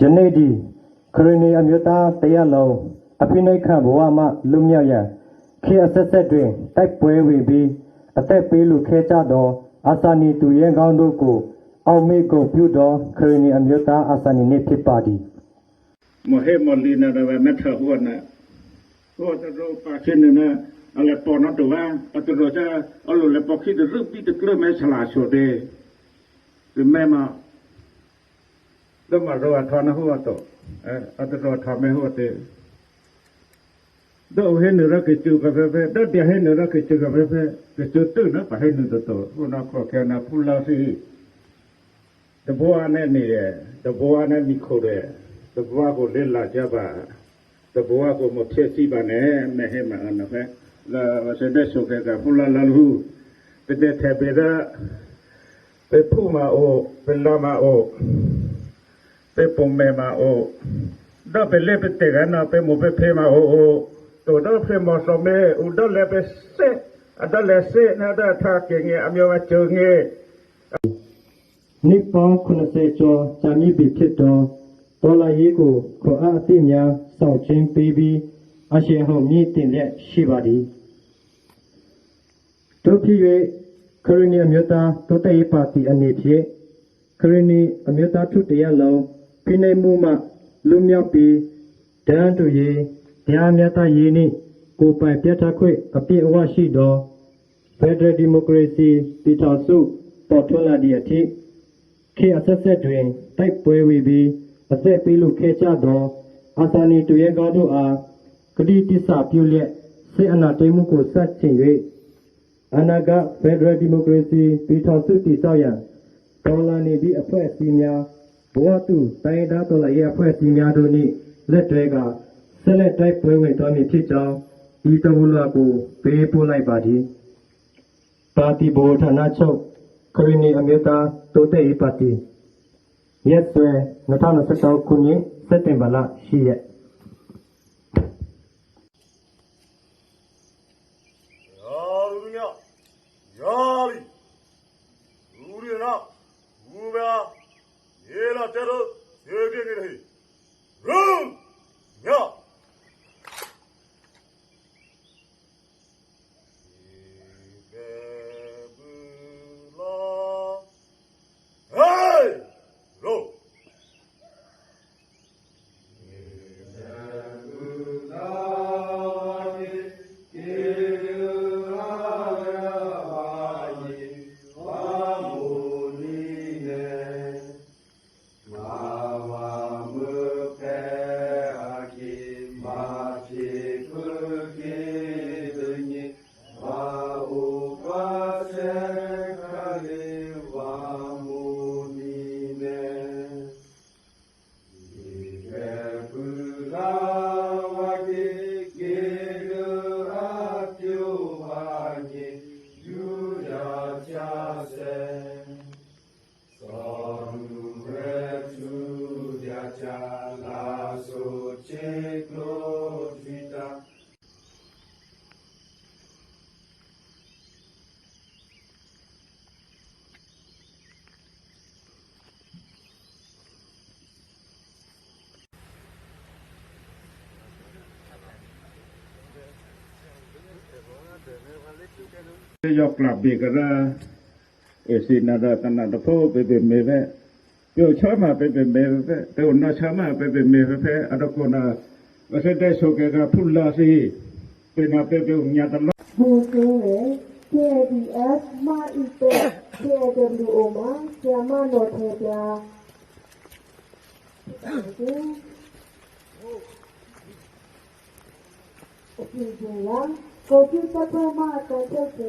ယနေ့ဒီခရနီအမျိုးသားတရက်လုံးအဖိနှိတ်ခဘဝမှလွတ်မြောက်ရန်ခေတ်အဆက်ဆက်တွင်တိုက်ပွဲဝင်ပြီးအသက်ပေးလူခဲကြသောအာစာနီသူရဲကောင်းတို့ကိုအောင်မေကုန်ပြုသောခရနီအမျိုးသားအာစာနီနှင့်ဖြစ်ပါသည် mohe molina da va meta huana ho ta ro pa chen na ale po na to va atu ro ja alo le po ki de ru pi de klo me sala so de de me ma do ma ro a tha na hu to eh atu ro tha me hu te do he ne ra ke chu ka fe fe do dia he ne ra ke chu ka fe fe ke chu tu na pa he ne to to hu na ko ke na pu la si တဘောနဲ့နေတယ်တဘောနဲ့မိခိုတယ်တဘောကိုလက်လာကြပါတဘောကိုမဖြစ်စီပါနဲ့မဟဲမအနဖဲလာစတဲ့ဆုကကဖူလာလာလူပတဲ့ထဲပေဒါပေဖူမာအိုပလာမာအို ပေပုံမေမာအိုဒါပလေပတဲ့ကနာပေမပေဖေမာအိုတိုတော့ဖေမစမေဥဒလည်းပဲစေအဒလည်းစေနာဒထာကေငယ်အမျိုးအချုံငယ်နှစ်ပေါင်း80ကျော်ကြာမြင့်ပြီဖြစ်သောဒေါ်လာရေးကိုခေါ်အားအသည့်များစောင့်ချင်းပေးပြီးအရှိန်ဟုန်မြင့်တင်လျက်ရှိပါသည်တို့ဖြစ်၍ခရနီအမျိုးသားတိုးတက်ရေးပါတီအနေဖြင့်ခရနီအမျိုးသားထုတရားလုံး ဖိနှိပ်မှုမှလွတ်မြောက်ပြီးဒဏ်တူရေးတရားမျှတရေးနှင့်ကိုယ်ပိုင်ပြဋ္ဌာန်းခွင့်အပြည့်အဝရှိသော Federal Democracy ပြည်ထောင်စုပေါ်ထွန်းလာသည့်အထိခေတ်အဆက်ဆက်တွင်တိုက်ပွဲဝေပြီးအသက်ပေးလို့ခဲ့ကြသောအာသာနီတူရဲကောင်းတို့အားဂတိတစ္ဆာပြုလျက်စစ်အာဏာသိမ်းမှုကိုစတင်၍အနာဂတ်ဖက်ဒရယ်ဒီမိုကရေစီပြည်ထောင်စုတည်ဆောက်ရန်တော်လှန်နေသည့်အဖွဲ့အစည်းများ ဘဝတူတိုင်းဒေသတော်လှန်ရေးအဖွဲ့အစည်းများတို့နှင့်လက်တွဲကဆက်လက်တိုက်ပွဲဝင်သွားမည်ဖြစ်ကြောင်းဒီတဝူလာကိုပေးပို့လိုက်ပါသည်ပါတီဗဟိုဌာနချုပ်ခရီနီအမျိုးသားတိုးတက်ရေးပါတီရက်စွဲ2026ခုနှစ်စက်တင်ဘာလ10ရက် ce profita. Yo club big ra, esin ada tanah depo, bebe meve, yo cha ma be be me ve to na cha ma be be me ve a da ko na va se de so ke ga phul la si pe na pe pe nya ta lo ဘူကင်းလေ KDF မအီတဲ့ KWO မှာကျမတော်ထေ ပြာအပြင်ကလာကိုပြတ်ပတ်မှတော့တဲ့ဖြ